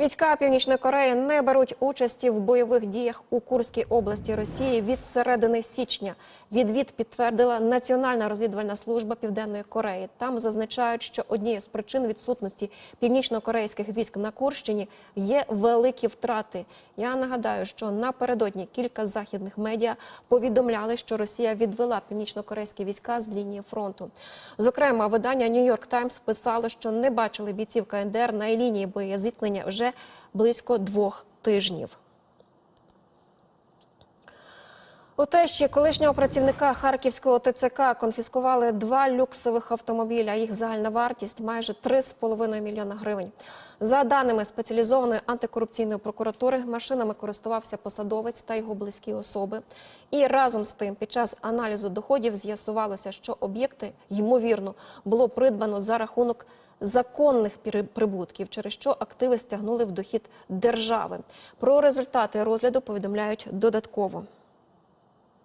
Війська Північної Кореї не беруть участі в бойових діях у Курській області Росії від середини січня. Відвід підтвердила Національна розвідувальна служба Південної Кореї. Там зазначають, що однією з причин відсутності північно-корейських військ на Курщині є великі втрати. Я нагадаю, що напередодні кілька західних медіа повідомляли, що Росія відвела північно-корейські війська з лінії фронту. Зокрема, видання Нью-Йорк Таймс писало, що не бачили бійців КНДР на лінії боєзіткнення вже близько двох тижнів. У тещі колишнього працівника харківського ТЦК конфіскували два люксових автомобіля. Їх загальна вартість майже 3,5 мільйона гривень. За даними спеціалізованої антикорупційної прокуратури, машинами користувався посадовець та його близькі особи. І разом з тим, під час аналізу доходів з'ясувалося, що об'єкти ймовірно було придбано за рахунок законних прибутків, через що активи стягнули в дохід держави. Про результати розгляду повідомляють додатково.